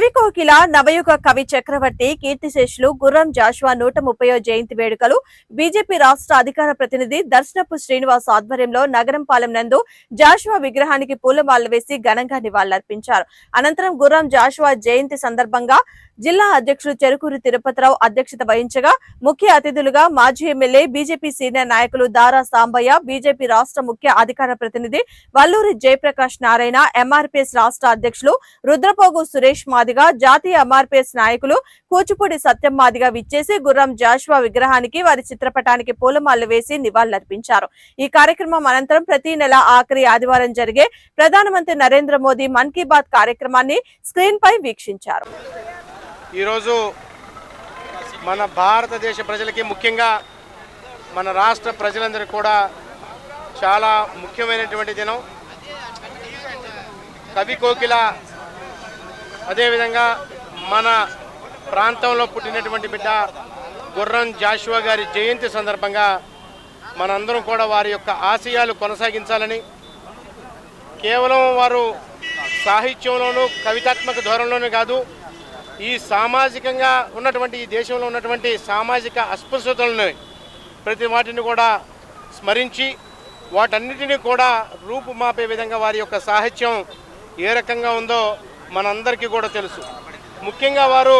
కవికోకిల నవయుగ కవి చక్రవర్తి కీర్తిశేషులు గుర్రం జాషువా నూట ముప్పయో జయంతి వేడుకలు బీజేపీ రాష్ట్ర అధికార ప్రతినిధి దర్శనపు శ్రీనివాస్ ఆధ్వర్యంలో నగరం పాలెం నందు జాషువా విగ్రహానికి పూలమాలలు వేసి ఘనంగా నివాళులర్పించారు. అనంతరం గుర్రం జాషువా జయంతి సందర్భంగా జిల్లా అధ్యక్షుడు చెరుకూరు తిరుపతిరావు అధ్యక్షత వహించగా ముఖ్య అతిథులుగా మాజీ ఎమ్మెల్యే బీజేపీ సీనియర్ నాయకులు దారా సాంబయ్య బీజేపీ రాష్ట్ర ముఖ్య అధికార ప్రతినిధి వల్లూరి జయప్రకాష్ నారాయణ ఎంఆర్పీఎస్ రాష్ట్ర అధ్యక్షులు రుద్రపోగు సురేష్ మాదిగా జాతీయ ఎంఆర్పీఎస్ నాయకులు కూచిపూడి సత్యం మాదిగా విచ్చేసి గుర్రం జాషువా విగ్రహానికి వారి చిత్రపటానికి పూలమాలలు వేసి నివాళులర్పించారు. ఈ కార్యక్రమం అనంతరం ప్రతి నెల ఆఖరి ఆదివారం జరిగే ప్రధానమంత్రి నరేంద్ర మోదీ మన్ కీ బాత్ కార్యక్రమాన్ని స్క్రీన్ పై వీక్షించారు. ఈరోజు మన భారతదేశ ప్రజలకి ముఖ్యంగా మన రాష్ట్ర ప్రజలందరికీ కూడా చాలా ముఖ్యమైనటువంటి దినం. కవి కోకిల అదేవిధంగా మన ప్రాంతంలో పుట్టినటువంటి బిడ్డ గుర్రం జాషువా గారి జయంతి సందర్భంగా మనందరం కూడా వారి యొక్క ఆశయాలు కొనసాగించాలని కేవలం వారు సాహిత్యంలోనూ కవితాత్మక ధోరణిలోనూ కాదు ఈ సామాజికంగా ఉన్నటువంటి ఈ దేశంలో ఉన్నటువంటి సామాజిక అస్పృశ్యతలను ప్రతి వాటిని కూడా స్మరించి వాటన్నిటినీ కూడా రూపుమాపే విధంగా వారి యొక్క సాహిత్యం ఏ రకంగా ఉందో మనందరికీ కూడా తెలుసు. ముఖ్యంగా వారు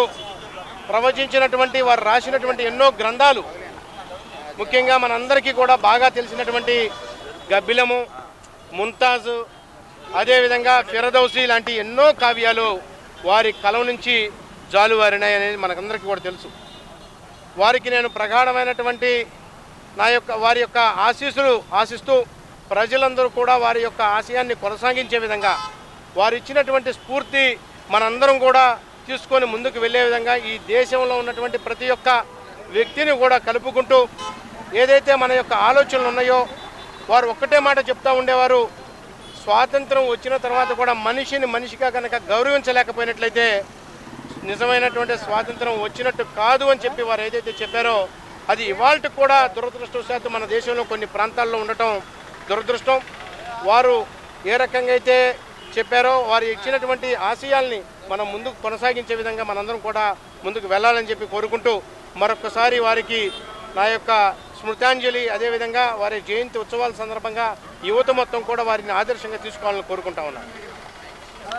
ప్రవచించినటువంటి వారు రాసినటువంటి ఎన్నో గ్రంథాలు ముఖ్యంగా మనందరికీ కూడా బాగా తెలిసినటువంటి గబ్బిలము ముంతాజు అదేవిధంగా ఫిరదౌసి లాంటి ఎన్నో కావ్యాలు వారి కలం నుంచి జాలువారినాయి అనేది మనకందరికీ కూడా తెలుసు. వారికి నేను ప్రగాఢమైనటువంటి నా యొక్క వారి యొక్క ఆశీస్సులు ఆశిస్తూ ప్రజలందరూ కూడా వారి యొక్క ఆశయాన్ని కొనసాగించే విధంగా వారు ఇచ్చినటువంటి స్ఫూర్తి మనందరం కూడా తీసుకొని ముందుకు వెళ్ళే విధంగా ఈ దేశంలో ఉన్నటువంటి ప్రతి ఒక్క వ్యక్తిని కూడా కలుపుకుంటూ ఏదైతే మన యొక్క ఆలోచనలు ఉన్నాయో వారు ఒక్కటే మాట చెప్తూ ఉండేవారు స్వాతంత్రం వచ్చిన తర్వాత కూడా మనిషిని మనిషిగా కనుక గౌరవించలేకపోయినట్లయితే నిజమైనటువంటి స్వాతంత్రం వచ్చినట్టు కాదు అని చెప్పి వారు ఏదైతే చెప్పారో అది ఇవాళ కూడా దురదృష్టవశాత్తు మన దేశంలో కొన్ని ప్రాంతాల్లో ఉండటం దురదృష్టం. వారు ఏ రకంగా అయితే చెప్పారో వారు ఇచ్చినటువంటి ఆశయాల్ని మనం ముందుకు కొనసాగించే విధంగా మనందరం కూడా ముందుకు వెళ్ళాలని చెప్పి కోరుకుంటూ మరొకసారి వారికి నా యొక్క స్మృతాంజలి అదేవిధంగా వారి జయంతి ఉత్సవాల సందర్భంగా యువత మొత్తం కూడా వారిని ఆదర్శంగా తీసుకోవాలని కోరుకుంటా ఉన్నాను.